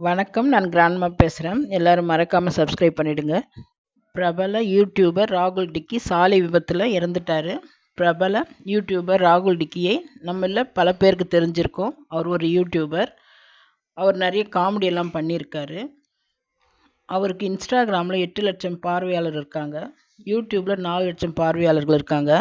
வணக்கம். நான் கிராண்ட்மா பேசுகிறேன் எல்லோரும் மறக்காமல் சப்ஸ்கிரைப் பண்ணிவிடுங்க பிரபல யூடியூபர் ராகுல் டிக்கி சாலை விபத்தில் இறந்துட்டாரு. பிரபல யூடியூபர் ராகுல் டிக்கியை நம்மள பல பேருக்கு தெரிஞ்சிருக்கோம் அவர் ஒரு யூடியூபர். அவர் நிறைய காமெடி எல்லாம் பண்ணியிருக்காரு. அவருக்கு இன்ஸ்டாகிராம்ல 8,00,000 பார்வையாளர் இருக்காங்க. யூடியூபில் நாலு லட்சம் பார்வையாளர்கள் இருக்காங்க.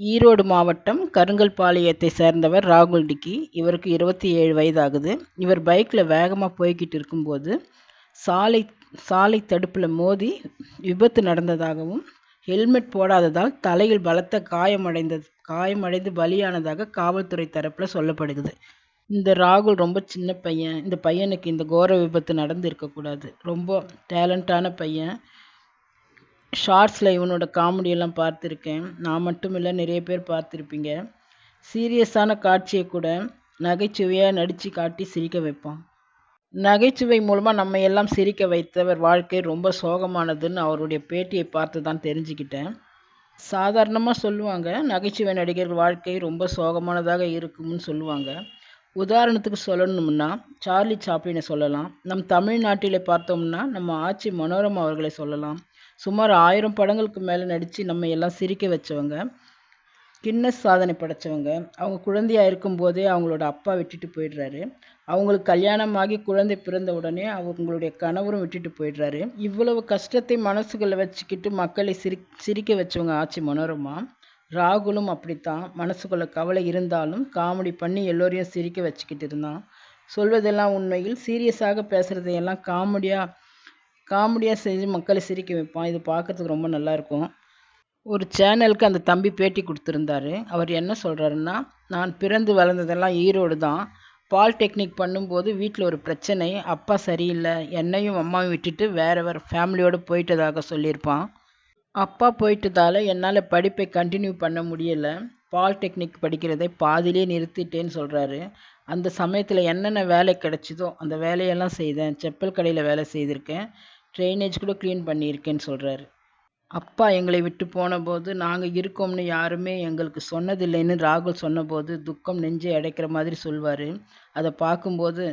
ஈரோடு மாவட்டம் கருங்கல்பாளையத்தை சேர்ந்தவர் ராகுல் டிக்கி. இவருக்கு 27 வயதாகுது. இவர் பைக்கில் வேகமாக போய்க்கிட்டு இருக்கும்போது சாலை சாலை தடுப்பில் மோதி விபத்து நடந்ததாகவும், ஹெல்மெட் போடாததால் தலையில் பலத்த காயமடைந்தது காயமடைந்து பலியானதாக காவல்துறை தரப்பில் சொல்லப்படுகிறது இந்த ராகுல் ரொம்ப சின்ன பையன். இந்த பையனுக்கு இந்த கோர விபத்து நடந்து இருக்கக்கூடாது ரொம்ப டேலண்டான பையன். ஷார்ட்ஸில் இவனோட காமெடியெல்லாம் பார்த்துருக்கேன் நான் மட்டும் இல்லை நிறைய பேர் பார்த்துருப்பீங்க சீரியஸான காட்சியை கூட நகைச்சுவையாக நடித்து காட்டி சிரிக்க வைப்பான். நகைச்சுவை மூலமாக நம்ம எல்லாம் சிரிக்க வைத்தவர் வாழ்க்கை ரொம்ப சோகமானதுன்னு அவருடைய பேட்டியை பார்த்து தான் தெரிஞ்சுக்கிட்டேன். சாதாரணமாக சொல்லுவாங்க, நகைச்சுவை நடிகர்கள் வாழ்க்கை ரொம்ப சோகமானதாக இருக்கும்னு சொல்லுவாங்க. உதாரணத்துக்கு சொல்லணும்னா, சார்லி சாப்ளினை சொல்லலாம். நம் தமிழ்நாட்டிலே பார்த்தோம்னா, நம்ம ஆச்சி மனோரமா அவர்களை சொல்லலாம். சுமார் ஆயிரம் படங்களுக்கு மேலே நடித்து நம்ம எல்லாம் சிரிக்க வச்சவங்க. கின்னஸ் சாதனை படைச்சவங்க. அவங்க குழந்தையாக இருக்கும்போதே அவங்களோட அப்பா விட்டுட்டு போயிடுறாரு. அவங்களுக்கு கல்யாணம் ஆகி குழந்தை பிறந்த உடனே அவங்களுடைய கணவரும் விட்டுட்டு போயிடுறாரு. இவ்வளவு கஷ்டத்தை மனசுகளை வச்சுக்கிட்டு மக்களை சிரிக் சிரிக்க வச்சவங்க ஆச்சி மனோரமா. ராகுலும் அப்படித்தான். மனசுக்குள்ள கவலை இருந்தாலும் காமெடி பண்ணி எல்லோரையும் சிரிக்க வச்சுக்கிட்டு இருந்தான். சொல்வதெல்லாம் உண்மையில் சீரியஸாக பேசுகிறதையெல்லாம் காமெடியாக காமெடியாக செஞ்சு மக்களை சிரிக்க வைப்பான். இது பார்க்கறதுக்கு ரொம்ப நல்லா இருக்கும். ஒரு சேனலுக்கு அந்த தம்பி பேட்டி கொடுத்துருந்தாரு அவர் என்ன சொல்கிறாருன்னா நான் பிறந்து வளர்ந்ததெல்லாம் ஈரோடு தான். பாலிடெக்னிக் பண்ணும்போது வீட்டில் ஒரு பிரச்சனை. அப்பா சரியில்லை என்னையும் அம்மாவையும் விட்டுட்டு வேற வேறு ஃபேமிலியோடு போயிட்டதாக சொல்லியிருப்பான். அப்பா போயிட்டதால் என்னால் படிப்பை கண்டினியூ பண்ண முடியல. பாலிடெக்னிக் படிக்கிறதை பாதியிலே நிறுத்திட்டேன்னு சொல்கிறாரு அந்த சமயத்தில் என்னென்ன வேலை கிடச்சிதோ அந்த வேலையெல்லாம் செய்தேன். செப்பல் கடையில் வேலை செய்திருக்கேன். ட்ரைனேஜ் கூட க்ளீன் பண்ணியிருக்கேன்னு சொல்கிறாரு அப்பா எங்களை விட்டு போனபோது நாங்கள் இருக்கோம்னு யாருமே எங்களுக்கு சொன்னதில்லைன்னு ராகுல் சொன்னபோது துக்கம் நெஞ்சை அடைக்கிற மாதிரி சொல்வார் அதை பார்க்கும்போது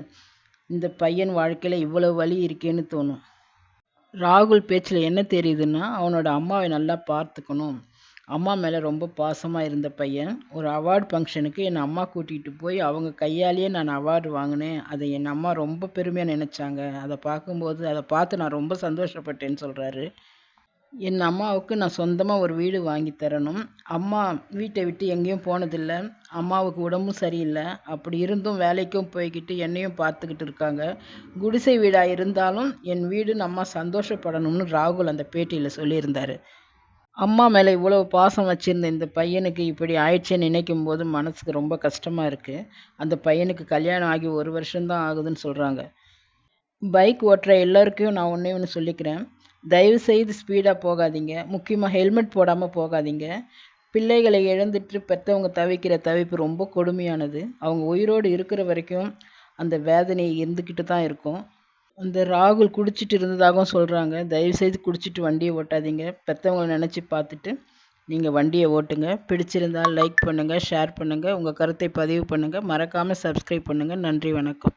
இந்த பையன் வாழ்க்கையில் இவ்வளோ வலி இருக்கேன்னு தோணும். ராகுல் பேச்சில் என்ன தெரியுதுன்னா, அவனோட அம்மாவை நல்லா பார்த்துக்கணும். அம்மா மேலே ரொம்ப பாசமாக இருந்த பையன். ஒரு அவார்டு ஃபங்க்ஷனுக்கு என் அம்மா கூட்டிகிட்டு போய் அவங்க கையாலேயே நான் அவார்டு வாங்கினேன் அதை என் அம்மா ரொம்ப பெருமையாக நினச்சாங்க அதை பார்க்கும்போது அதை பார்த்து நான் ரொம்ப சந்தோஷப்பட்டேன்னு சொல்கிறாரு என் அம்மாவுக்கு நான் சொந்தமாக ஒரு வீடு வாங்கி தரணும். அம்மா வீட்டை விட்டு எங்கேயும் போனதில்லை அம்மாவுக்கு உடம்பும் சரியில்லை அப்படி இருந்தும் வேலைக்கும் போய்க்கிட்டு என்னையும் பார்த்துக்கிட்டு இருக்காங்க. குடிசை வீடாக இருந்தாலும் என் வீடுன்னு அம்மா சந்தோஷப்படணும்னு ராகுல் அந்த பேட்டியில் சொல்லியிருந்தாரு. அம்மா மேலே இவ்வளவு பாசம் வச்சிருந்த இந்த பையனுக்கு இப்படி ஆயிடுச்சேன்னு நினைக்கும்போது மனசுக்கு ரொம்ப கஷ்டமாக இருக்குது அந்த பையனுக்கு கல்யாணம் ஆகி ஒரு வருஷம்தான் ஆகுதுன்னு சொல்கிறாங்க பைக் ஓட்டுற எல்லாருக்கும் நான் ஒன்றே ஒன்று சொல்லிக்கிறேன். தயவு செய்து ஸ்பீடாக போகாதீங்க. முக்கியமாக ஹெல்மெட் போடாமல் போகாதீங்க. பிள்ளைகளை இழந்துட்டு பெற்றவங்க தவிக்கிற தவிப்பு ரொம்ப கொடுமையானது. அவங்க உயிரோடு இருக்கிற வரைக்கும் அந்த வேதனை இருந்துக்கிட்டு தான் இருக்கும். அந்த ராகுல் குடிச்சிட்டு இருந்ததாகவும் சொல்கிறாங்க தயவு செய்து குடிச்சிட்டு வண்டியை ஓட்டாதீங்க. பெற்றவங்களை நினச்சி பார்த்துட்டு நீங்கள் வண்டியை ஓட்டுங்க. பிடிச்சிருந்தால் லைக் பண்ணுங்கள் ஷேர் பண்ணுங்கள் உங்கள் கருத்தை பதிவு பண்ணுங்கள் மறக்காமல் சப்ஸ்கிரைப் பண்ணுங்கள் நன்றி, வணக்கம்.